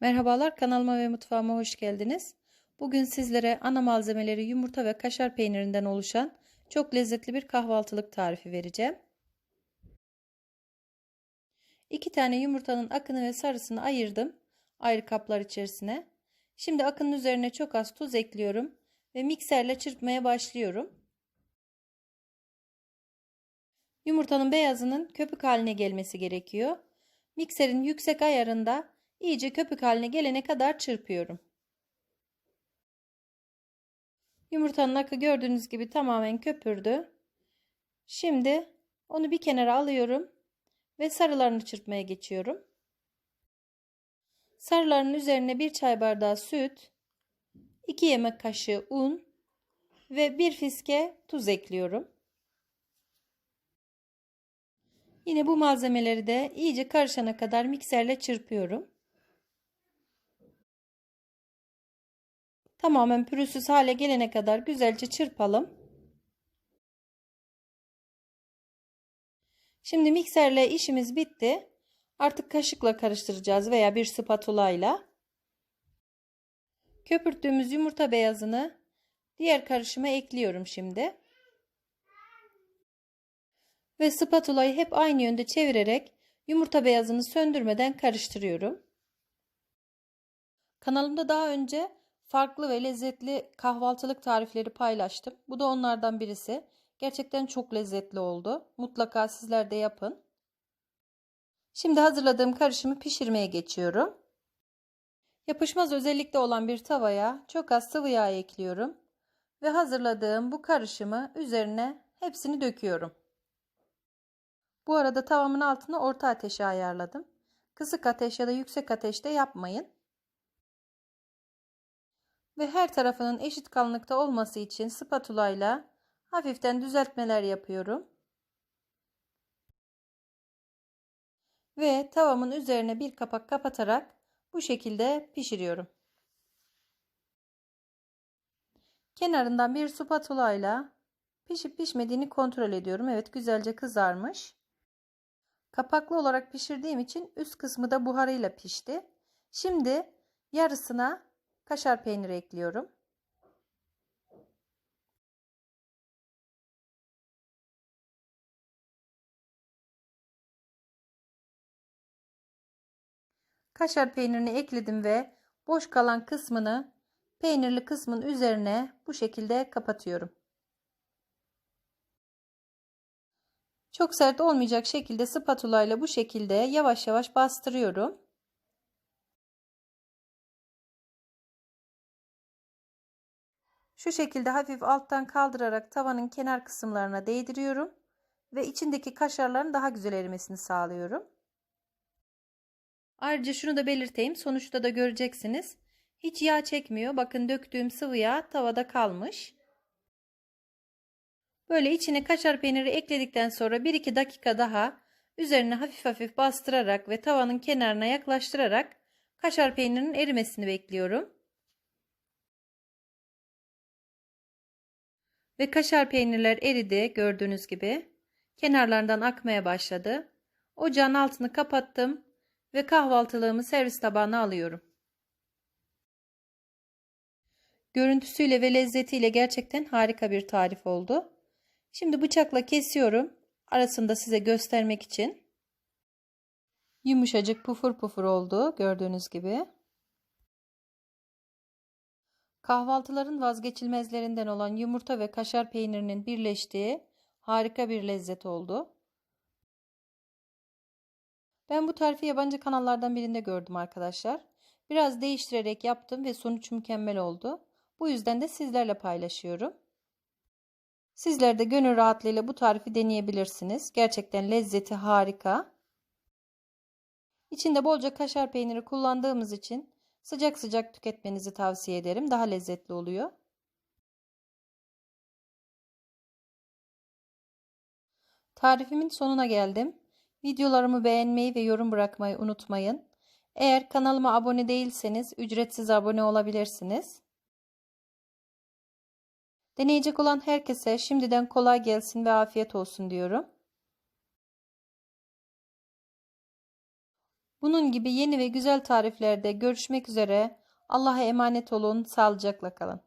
Merhabalar kanalıma ve mutfağıma hoş geldiniz. Bugün sizlere ana malzemeleri yumurta ve kaşar peynirinden oluşan çok lezzetli bir kahvaltılık tarifi vereceğim. 2 tane yumurtanın akını ve sarısını ayırdım ayrı kaplar içerisine. Şimdi akının üzerine çok az tuz ekliyorum ve mikserle çırpmaya başlıyorum. Yumurtanın beyazının köpük haline gelmesi gerekiyor. Mikserin yüksek ayarında iyice köpük haline gelene kadar çırpıyorum. Yumurtanın akı gördüğünüz gibi tamamen köpürdü. Şimdi onu bir kenara alıyorum ve sarılarını çırpmaya geçiyorum. Sarıların üzerine bir çay bardağı süt, 2 yemek kaşığı un ve bir fiske tuz ekliyorum. Yine bu malzemeleri de iyice karışana kadar mikserle çırpıyorum. Tamamen pürüzsüz hale gelene kadar güzelce çırpalım. Şimdi mikserle işimiz bitti. Artık kaşıkla karıştıracağız veya bir spatula ile. Köpürttüğümüz yumurta beyazını diğer karışıma ekliyorum şimdi. Ve spatulayı hep aynı yönde çevirerek yumurta beyazını söndürmeden karıştırıyorum. Kanalımda daha önce farklı ve lezzetli kahvaltılık tarifleri paylaştım. Bu da onlardan birisi. Gerçekten çok lezzetli oldu. Mutlaka sizler de yapın. Şimdi hazırladığım karışımı pişirmeye geçiyorum. Yapışmaz özellikle olan bir tavaya çok az sıvı yağ ekliyorum ve hazırladığım bu karışımı üzerine hepsini döküyorum. Bu arada tavamın altını orta ateşe ayarladım. Kısık ateş ya da yüksek ateşte yapmayın. Ve her tarafının eşit kalınlıkta olması için spatula ile hafiften düzeltmeler yapıyorum. Ve tavamın üzerine bir kapak kapatarak bu şekilde pişiriyorum. Kenarından bir spatula ile pişip pişmediğini kontrol ediyorum. Evet güzelce kızarmış. Kapaklı olarak pişirdiğim için üst kısmı da buharıyla pişti. Şimdi yarısına kaşar peyniri ekliyorum. Kaşar peynirini ekledim ve boş kalan kısmını peynirli kısmın üzerine bu şekilde kapatıyorum. Çok sert olmayacak şekilde spatula ile bu şekilde yavaş yavaş bastırıyorum. Şu şekilde hafif alttan kaldırarak tavanın kenar kısımlarına değdiriyorum ve içindeki kaşarların daha güzel erimesini sağlıyorum. Ayrıca şunu da belirteyim. Sonuçta da göreceksiniz. Hiç yağ çekmiyor. Bakın döktüğüm sıvı yağ tavada kalmış. Böyle içine kaşar peyniri ekledikten sonra 1-2 dakika daha üzerine hafif hafif bastırarak ve tavanın kenarına yaklaştırarak kaşar peynirinin erimesini bekliyorum. Ve kaşar peynirler eridi gördüğünüz gibi. Kenarlarından akmaya başladı. Ocağın altını kapattım ve kahvaltılığımı servis tabağına alıyorum. Görüntüsüyle ve lezzetiyle gerçekten harika bir tarif oldu. Şimdi bıçakla kesiyorum. Arasında size göstermek için. Yumuşacık pufur pufur oldu gördüğünüz gibi. Kahvaltıların vazgeçilmezlerinden olan yumurta ve kaşar peynirinin birleştiği harika bir lezzet oldu. Ben bu tarifi yabancı kanallardan birinde gördüm arkadaşlar. Biraz değiştirerek yaptım ve sonuç mükemmel oldu. Bu yüzden de sizlerle paylaşıyorum. Sizler de gönül rahatlığıyla bu tarifi deneyebilirsiniz. Gerçekten lezzeti harika. İçinde bolca kaşar peyniri kullandığımız için sıcak sıcak tüketmenizi tavsiye ederim. Daha lezzetli oluyor. Tarifimin sonuna geldim. Videolarımı beğenmeyi ve yorum bırakmayı unutmayın. Eğer kanalıma abone değilseniz ücretsiz abone olabilirsiniz. Deneyecek olan herkese şimdiden kolay gelsin ve afiyet olsun diyorum. Bunun gibi yeni ve güzel tariflerde görüşmek üzere. Allah'a emanet olun. Sağlıcakla kalın.